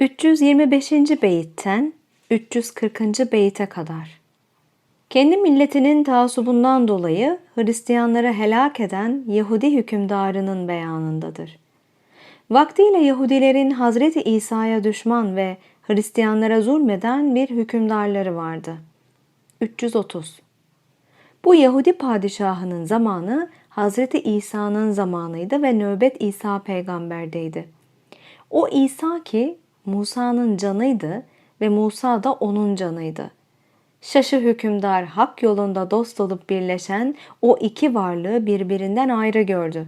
325. beyitten 340. beyite kadar. Kendi milletinin taasubundan dolayı Hristiyanları helak eden Yahudi hükümdarının beyanındadır. Vaktiyle Yahudilerin Hazreti İsa'ya düşman ve Hristiyanlara zulmeden bir hükümdarları vardı. 330. Bu Yahudi padişahının zamanı Hazreti İsa'nın zamanıydı ve nöbet İsa peygamberdeydi. O İsa ki Musa'nın canıydı ve Musa da onun canıydı. Şaşı hükümdar hak yolunda dost olup birleşen o iki varlığı birbirinden ayrı gördü.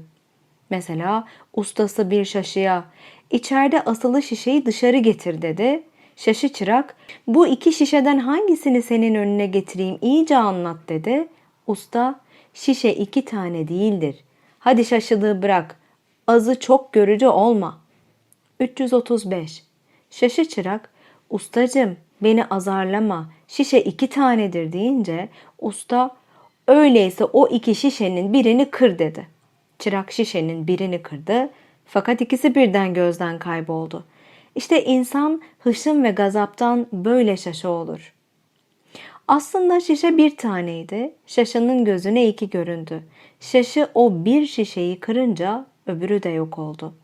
Mesela ustası bir şaşıya içeride asılı şişeyi dışarı getir dedi. Şaşı çırak bu iki şişeden hangisini senin önüne getireyim iyice anlat dedi. Usta şişe iki tane değildir. Hadi şaşılığı bırak. Azı çok görücü olma. 335 Şaşı çırak ustacım beni azarlama şişe iki tanedir deyince usta öyleyse o iki şişenin birini kır dedi. Çırak şişenin birini kırdı fakat ikisi birden gözden kayboldu. İşte insan hışım ve gazaptan böyle şaşı olur. Aslında şişe bir taneydi. Şaşının gözüne iki göründü. Şaşı o bir şişeyi kırınca öbürü de yok oldu.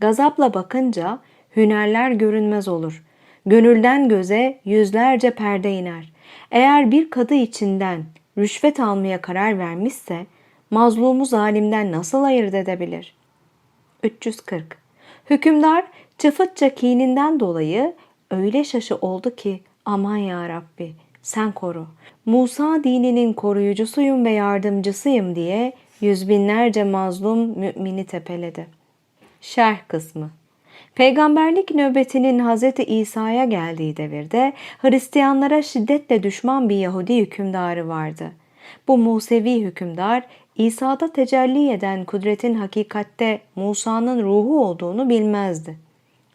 Gazapla bakınca hünerler görünmez olur. Gönülden göze yüzlerce perde iner. Eğer bir kadı içinden rüşvet almaya karar vermişse mazlumu zalimden nasıl ayırt edebilir? 340. Hükümdar çıfıtça kininden dolayı öyle şaşı oldu ki aman ya Rabbi sen koru. Musa dininin koruyucusuyum ve yardımcısıyım diye yüz binlerce mazlum mümini tepeledi. Şerh kısmı Peygamberlik nöbetinin Hz. İsa'ya geldiği devirde Hristiyanlara şiddetle düşman bir Yahudi hükümdarı vardı. Bu Musevi hükümdar İsa'da tecelli eden kudretin hakikatte Musa'nın ruhu olduğunu bilmezdi.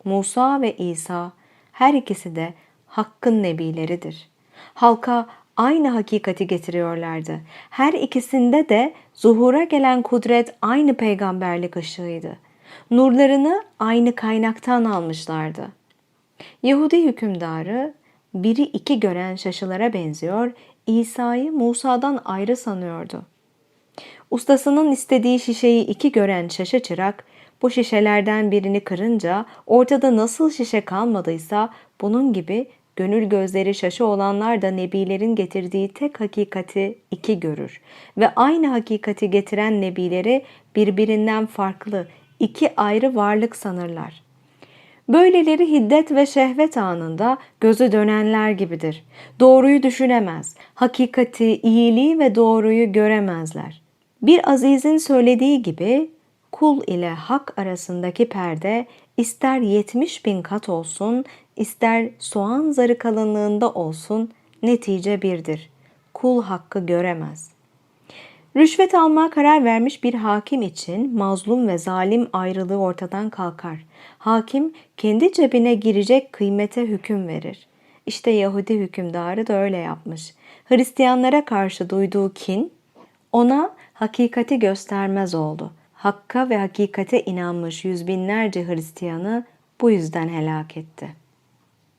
Musa ve İsa her ikisi de Hakk'ın nebileridir. Halka aynı hakikati getiriyorlardı. Her ikisinde de zuhura gelen kudret aynı peygamberlik ışığıydı. Nurlarını aynı kaynaktan almışlardı. Yahudi hükümdarı biri iki gören şaşılara benziyor, İsa'yı Musa'dan ayrı sanıyordu. Ustasının istediği şişeyi iki gören şaşı çırak, bu şişelerden birini kırınca ortada nasıl şişe kalmadıysa bunun gibi gönül gözleri şaşı olanlar da nebilerin getirdiği tek hakikati iki görür ve aynı hakikati getiren nebileri birbirinden farklı iki ayrı varlık sanırlar. Böyleleri hiddet ve şehvet anında gözü dönenler gibidir. Doğruyu düşünemez, hakikati, iyiliği ve doğruyu göremezler. Bir azizin söylediği gibi kul ile hak arasındaki perde ister 70 bin kat olsun, ister soğan zarı kalınlığında olsun netice birdir. Kul hakkı göremez. Rüşvet almaya karar vermiş bir hakim için mazlum ve zalim ayrılığı ortadan kalkar. Hakim kendi cebine girecek kıymete hüküm verir. İşte Yahudi hükümdarı da öyle yapmış. Hristiyanlara karşı duyduğu kin ona hakikati göstermez oldu. Hakka ve hakikate inanmış yüz binlerce Hristiyanı bu yüzden helak etti.''